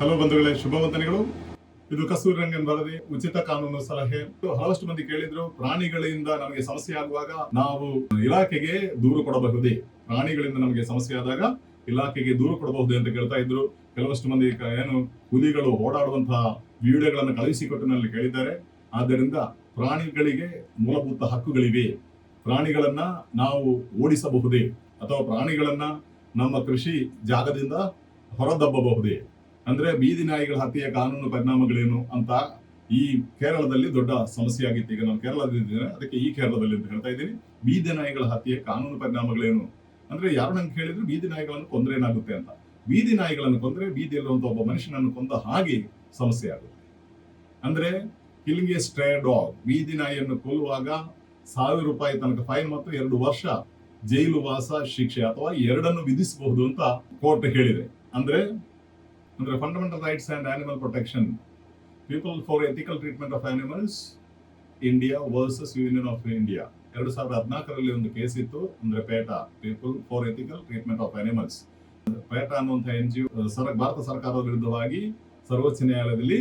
Hello ಬಂಧುಗಳೇ, ಶುಭ ವಂದನೆಗಳು. ಇದು ಕಸ್ತೂರಿ ರಂಗನ್ ವರದಿ. ಉಚಿತ ಕಾನೂನು ಸಲಹೆ. ಹಲವಷ್ಟು ಮಂದಿ ಕೇಳಿದ್ರು, ಪ್ರಾಣಿಗಳಿಂದ ನಮಗೆ ಸಮಸ್ಯೆ ಆಗುವಾಗ ನಾವು ಇಲಾಖೆಗೆ ದೂರು ಕೊಡಬಹುದೇ? ಪ್ರಾಣಿಗಳಿಂದ ನಮಗೆ ಸಮಸ್ಯೆ ಆದಾಗ ಇಲಾಖೆಗೆ ದೂರು ಕೊಡಬಹುದು ಅಂತ ಕೇಳ್ತಾ ಇದ್ರು. ಕೆಲವಷ್ಟು ಮಂದಿ ಏನು, ಹುಲಿಗಳು ಓಡಾಡುವಂತಹ ವಿಡಿಯೋಗಳನ್ನು ಕಳುಹಿಸಿಕೊಟ್ಟು ನಲ್ಲಿ ಕೇಳಿದ್ದಾರೆ. ಆದ್ದರಿಂದ ಪ್ರಾಣಿಗಳಿಗೆ ಮೂಲಭೂತ ಹಕ್ಕುಗಳಿವೆ. ಪ್ರಾಣಿಗಳನ್ನ ನಾವು ಓಡಿಸಬಹುದೇ? ಅಥವಾ ಪ್ರಾಣಿಗಳನ್ನ ನಮ್ಮ ಕೃಷಿ ಜಾಗದಿಂದ ಹೊರದಬ್ಬಬಹುದೇ? ಅಂದ್ರೆ ಬೀದಿ ನಾಯಿಗಳ ಹತ್ಯೆಯ ಕಾನೂನು ಪರಿಣಾಮಗಳೇನು ಅಂತ ಈ ಕೇರಳದಲ್ಲಿ ದೊಡ್ಡ ಸಮಸ್ಯೆ ಆಗಿತ್ತು. ಈಗ ನಾನು ಕೇರಳದಲ್ಲಿ ಅದಕ್ಕೆ ಈ ಕೇರಳದಲ್ಲಿ ಅಂತ ಹೇಳ್ತಾ ಇದ್ದೀನಿ. ಬೀದಿ ನಾಯಿಗಳ ಹತ್ಯೆಯ ಕಾನೂನು ಪರಿಣಾಮಗಳೇನು ಅಂದ್ರೆ ಯಾರು ನಂಗೆ ಕೇಳಿದ್ರು ಬೀದಿ ನಾಯಿಗಳನ್ನು ಕೊಂದ್ರೆ ಏನಾಗುತ್ತೆ ಅಂತ. ಬೀದಿ ನಾಯಿಗಳನ್ನು ಕೊಂದ್ರೆ ಬೀದಿಯಲ್ಲಿರುವಂತ ಒಬ್ಬ ಮನುಷ್ಯನನ್ನು ಕೊಂದ ಹಾಗೆ ಸಮಸ್ಯೆ ಆಗುತ್ತೆ. ಅಂದ್ರೆ ಕಿಲಿಂಗ್ ಎ ಸ್ಟ್ರೇ ಡಾಗ್, ಬೀದಿ ನಾಯಿಯನ್ನು ಕೊಲ್ಲುವಾಗ ಸಾವಿರ ರೂಪಾಯಿ ತನಕ ಫೈನ್ ಮತ್ತು ಎರಡು ವರ್ಷ ಜೈಲು ವಾಸ, ಶಿಕ್ಷೆ ಅಥವಾ ಎರಡನ್ನು ವಿಧಿಸಬಹುದು ಅಂತ ಕೋರ್ಟ್ ಹೇಳಿದೆ. ಅಂದ್ರೆ ಅಂದ್ರೆ fundamental rights and animal protection people for ethical treatment of animals India versus union of India ಎರಡು ಸಾವಿರದ ಹದಿನಾಲ್ಕರಲ್ಲಿ ಒಂದು ಕೇಸ್ ಇತ್ತು, ಅಂದ್ರೆ PETA. People for ethical treatment of animals PETA ಅನ್ನುವಂಥ ಎನ್ ಜಿ ಭಾರತ ಸರ್ಕಾರದ ವಿರುದ್ಧವಾಗಿ ಸರ್ವೋಚ್ಚ ನ್ಯಾಯಾಲಯದಲ್ಲಿ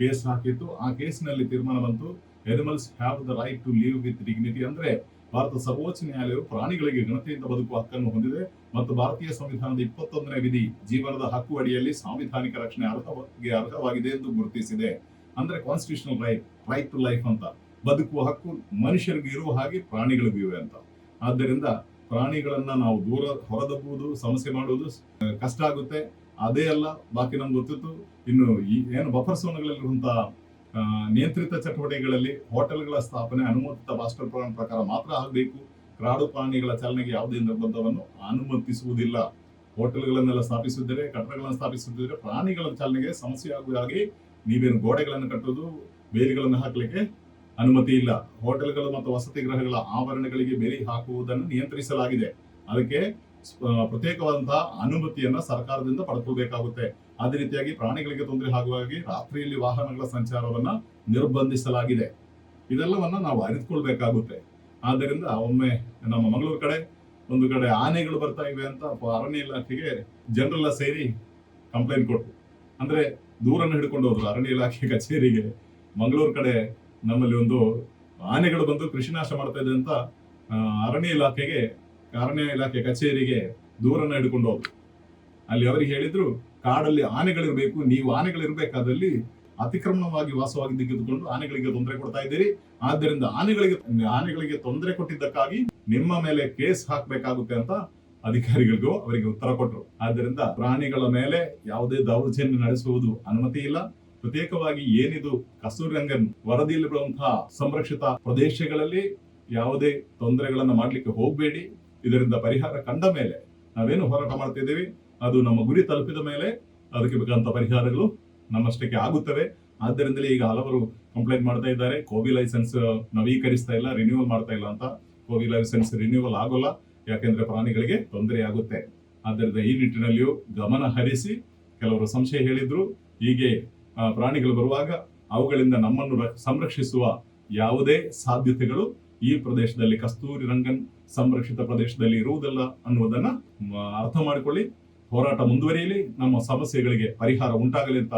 ಕೇಸ್ ಹಾಕಿತ್ತು. ಆ ಕೇಸ್ನಲ್ಲಿ ತೀರ್ಮಾನ ಬಂತು animals have the right to live with dignity ಅಂದ್ರೆ ಭಾರತ ಸರ್ವೋಚ್ಚ ನ್ಯಾಯಾಲಯವು ಪ್ರಾಣಿಗಳಿಗೆ ಘನತೆಯಿಂದ ಬದುಕುವ ಹಕ್ಕನ್ನು ಹೊಂದಿದೆ ಮತ್ತು ಭಾರತೀಯ ಸಂವಿಧಾನದ ಇಪ್ಪತ್ತೊಂದನೇ ವಿಧಿ ಜೀವನದ ಹಕ್ಕು ಅಡಿಯಲ್ಲಿ ಸಾಂವಿಧಾನಿಕ ರಕ್ಷಣೆ ಅರ್ಹವಾಗಿ ಅರ್ಹವಾಗಿದೆ ಎಂದು ಗುರುತಿಸಿದೆ. ಅಂದ್ರೆ constitutional right right to life ಅಂತ. ಬದುಕುವ ಹಕ್ಕು ಮನುಷ್ಯರಿಗೆ ಇರುವ ಹಾಗೆ ಪ್ರಾಣಿಗಳಿಗೂ ಇವೆ ಅಂತ. ಆದ್ದರಿಂದ ಪ್ರಾಣಿಗಳನ್ನ ನಾವು ದೂರ ಹೊರದಬ್ಬುವುದು, ಸಮಸ್ಯೆ ಮಾಡುವುದು ಕಷ್ಟ ಆಗುತ್ತೆ. ಅದೇ ಅಲ್ಲ, ಬಾಕಿ ನಮ್ಗೆ ಗೊತ್ತಿತ್ತು, ಇನ್ನು ಏನು ಬಫರ್ ಸೋನ್ಗಳಲ್ಲಿರುವಂತಹ ನಿಯಂತ್ರಿತ ಚಟುವಟಿಕೆಗಳಲ್ಲಿ ಹೋಟೆಲ್ಗಳ ಸ್ಥಾಪನೆ, ಅನುಮೋದಿತ ಮಾಸ್ಟರ್ ಪ್ಲಾನ್ ಪ್ರಕಾರ ಮಾತ್ರ ಆಗಬೇಕು. ಕಾಡು ಪ್ರಾಣಿಗಳ ಚಲನೆಗೆ ಯಾವುದೇ ನಿರ್ಬಂಧವನ್ನು ಅನುಮತಿಸುವುದಿಲ್ಲ. ಹೋಟೆಲ್ಗಳನ್ನೆಲ್ಲ ಸ್ಥಾಪಿಸಿದರೆ ಕಟ್ಟಡಗಳನ್ನು ಸ್ಥಾಪಿಸುತ್ತಿದ್ದರೆ ಪ್ರಾಣಿಗಳ ಚಾಲನೆಗೆ ಸಮಸ್ಯೆ ಆಗುವ ಹಾಗೆ ನೀವೇನು ಗೋಡೆಗಳನ್ನು ಕಟ್ಟೋದು ಬೇಲಿಗಳನ್ನು ಹಾಕಲಿಕ್ಕೆ ಅನುಮತಿ ಇಲ್ಲ. ಹೋಟೆಲ್ಗಳು ಮತ್ತು ವಸತಿ ಗೃಹಗಳ ಆವರಣಗಳಿಗೆ ಬೇಲಿ ಹಾಕುವುದನ್ನು ನಿಯಂತ್ರಿಸಲಾಗಿದೆ. ಅದಕ್ಕೆ ಪ್ರತ್ಯೇಕವಾದಂತಹ ಅನುಮತಿಯನ್ನ ಸರ್ಕಾರದಿಂದ ಪಡ್ಕೋಬೇಕಾಗುತ್ತೆ. ಅದೇ ರೀತಿಯಾಗಿ ಪ್ರಾಣಿಗಳಿಗೆ ತೊಂದರೆ ಆಗುವ ಹಾಗೆ ರಾತ್ರಿಯಲ್ಲಿ ವಾಹನಗಳ ಸಂಚಾರವನ್ನ ನಿರ್ಬಂಧಿಸಲಾಗಿದೆ. ಇದೆಲ್ಲವನ್ನ ನಾವು ಅರಿತುಕೊಳ್ಬೇಕಾಗುತ್ತೆ. ಆದ್ದರಿಂದ ಒಮ್ಮೆ ನಮ್ಮ ಮಂಗಳೂರು ಕಡೆ, ಒಂದು ಕಡೆ ಆನೆಗಳು ಬರ್ತಾ ಇವೆ ಅಂತ ಅರಣ್ಯ ಇಲಾಖೆಗೆ ಜನರೆಲ್ಲ ಸೇರಿ ಕಂಪ್ಲೇಂಟ್ ಕೊಟ್ಟು ಅಂದ್ರೆ ದೂರನ್ನು ಹಿಡ್ಕೊಂಡು ಹೋದ್ರು ಅರಣ್ಯ ಇಲಾಖೆ ಕಚೇರಿಗೆ. ಮಂಗಳೂರು ಕಡೆ ನಮ್ಮಲ್ಲಿ ಒಂದು ಆನೆಗಳು ಬಂದು ಕೃಷಿ ನಾಶ ಮಾಡ್ತಾ ಇದೆ ಅಂತ ಅರಣ್ಯ ಇಲಾಖೆಗೆ ಅರಣ್ಯ ಇಲಾಖೆ ಕಚೇರಿಗೆ ದೂರನ್ನ ಹಿಡ್ಕೊಂಡು ಹೋದ್ರು. ಅಲ್ಲಿ ಅವರಿಗೆ ಹೇಳಿದ್ರು, ಕಾಡಲ್ಲಿ ಆನೆಗಳಿರಬೇಕು, ನೀವು ಆನೆಗಳಿರ್ಬೇಕಾದಲ್ಲಿ ಅತಿಕ್ರಮಣವಾಗಿ ವಾಸವಾಗಿ ತೆಗೆದುಕೊಂಡು ಆನೆಗಳಿಗೆ ತೊಂದರೆ ಕೊಡ್ತಾ ಇದ್ದೀರಿ. ಆದ್ದರಿಂದ ಆನೆಗಳಿಗೆ ಆನೆಗಳಿಗೆ ತೊಂದರೆ ಕೊಟ್ಟಿದ್ದಕ್ಕಾಗಿ ನಿಮ್ಮ ಮೇಲೆ ಕೇಸ್ ಹಾಕಬೇಕಾಗುತ್ತೆ ಅಂತ ಅಧಿಕಾರಿಗಳಿಗೂ ಅವರಿಗೆ ಉತ್ತರ ಕೊಟ್ಟರು ಆದ್ದರಿಂದ ಪ್ರಾಣಿಗಳ ಮೇಲೆ ಯಾವುದೇ ದೌರ್ಜನ್ಯ ನಡೆಸುವುದು ಅನುಮತಿ ಇಲ್ಲ. ಪ್ರತ್ಯೇಕವಾಗಿ ಏನಿದು ಕಸ್ತೂರಿರಂಗನ್ ವರದಿಯಲ್ಲಿ ಬರುವಂತಹ ಸಂರಕ್ಷಿತ ಪ್ರದೇಶಗಳಲ್ಲಿ ಯಾವುದೇ ತೊಂದರೆಗಳನ್ನು ಮಾಡಲಿಕ್ಕೆ ಹೋಗಬೇಡಿ. ಇದರಿಂದ ಪರಿಹಾರ ಕಂಡ ಮೇಲೆ ನಾವೇನು ಹೋರಾಟ ಮಾಡ್ತಾ ಇದ್ದೀವಿ? ಅದು ನಮ್ಮ ಗುರಿ ತಲುಪಿದ ಮೇಲೆ ಅದಕ್ಕೆ ಬೇಕಾದಂತ ಪರಿಹಾರಗಳು ನಮ್ಮಷ್ಟಕ್ಕೆ ಆಗುತ್ತವೆ. ಆದ್ದರಿಂದಲೇ ಈಗ ಹಲವರು ಕಂಪ್ಲೇಂಟ್ ಮಾಡ್ತಾ ಇದ್ದಾರೆ. ಕೋವಿ ಲೈಸೆನ್ಸ್ ನವೀಕರಿಸ್ತಾ ಇಲ್ಲ ರಿನ್ಯೂವಲ್ ಮಾಡ್ತಾ ಇಲ್ಲ ಅಂತ. ಕೋವಿ ಲೈಸೆನ್ಸ್ ರಿನ್ಯೂವಲ್ ಆಗೋಲ್ಲ. ಯಾಕೆಂದ್ರೆ ಪ್ರಾಣಿಗಳಿಗೆ ತೊಂದರೆ ಆಗುತ್ತೆ. ಆದ್ದರಿಂದ ಈ ನಿಟ್ಟಿನಲ್ಲಿಯೂ ಗಮನ ಹರಿಸಿ ಕೆಲವರು ಸಂಶಯ ಹೇಳಿದ್ರು. ಹೀಗೆ ಪ್ರಾಣಿಗಳು ಬರುವಾಗ ಅವುಗಳಿಂದ ನಮ್ಮನ್ನು ಸಂರಕ್ಷಿಸುವ ಯಾವುದೇ ಸಾಧ್ಯತೆಗಳು ಈ ಪ್ರದೇಶದಲ್ಲಿ ಕಸ್ತೂರಿ ರಂಗನ್ ಸಂರಕ್ಷಿತ ಪ್ರದೇಶದಲ್ಲಿ ಇರುವುದಿಲ್ಲ ಅನ್ನುವುದನ್ನ ಅರ್ಥ ಮಾಡಿಕೊಳ್ಳಿ. ಹೋರಾಟ ಮುಂದುವರಿಯಲಿ. ನಮ್ಮ ಸಮಸ್ಯೆಗಳಿಗೆ ಪರಿಹಾರ ಉಂಟಾಗಲಿ ಅಂತ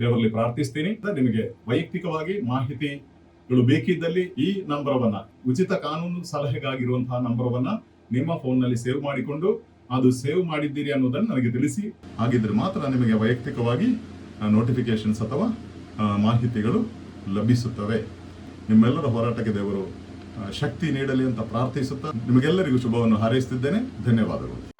ದೇವರಲ್ಲಿ ಪ್ರಾರ್ಥಿಸ್ತೀನಿ. ನಿಮಗೆ ವೈಯಕ್ತಿಕವಾಗಿ ಮಾಹಿತಿಗಳು ಬೇಕಿದ್ದಲ್ಲಿ ಈ ನಂಬರವನ್ನ, ಉಚಿತ ಕಾನೂನು ಸಲಹೆಗಾಗಿರುವಂತಹ ನಂಬರವನ್ನ ನಿಮ್ಮ ಫೋನ್ನಲ್ಲಿ ಸೇವ್ ಮಾಡಿಕೊಂಡು, ಅದು ಸೇವ್ ಮಾಡಿದ್ದೀರಿ ಅನ್ನೋದನ್ನು ನನಗೆ ತಿಳಿಸಿ. ಹಾಗಿದ್ರೆ ಮಾತ್ರ ನಿಮಗೆ ವೈಯಕ್ತಿಕವಾಗಿ ನೋಟಿಫಿಕೇಶನ್ಸ್ ಅಥವಾ ಮಾಹಿತಿಗಳು ಲಭಿಸುತ್ತವೆ. ನಿಮ್ಮೆಲ್ಲರ ಹೋರಾಟಕ್ಕೆ ದೇವರು ಶಕ್ತಿ ನೀಡಲಿ ಅಂತ ಪ್ರಾರ್ಥಿಸುತ್ತಾ ನಿಮಗೆಲ್ಲರಿಗೂ ಶುಭವನ್ನು ಹಾರೈಸುತ್ತಿದ್ದೇನೆ. ಧನ್ಯವಾದಗಳು.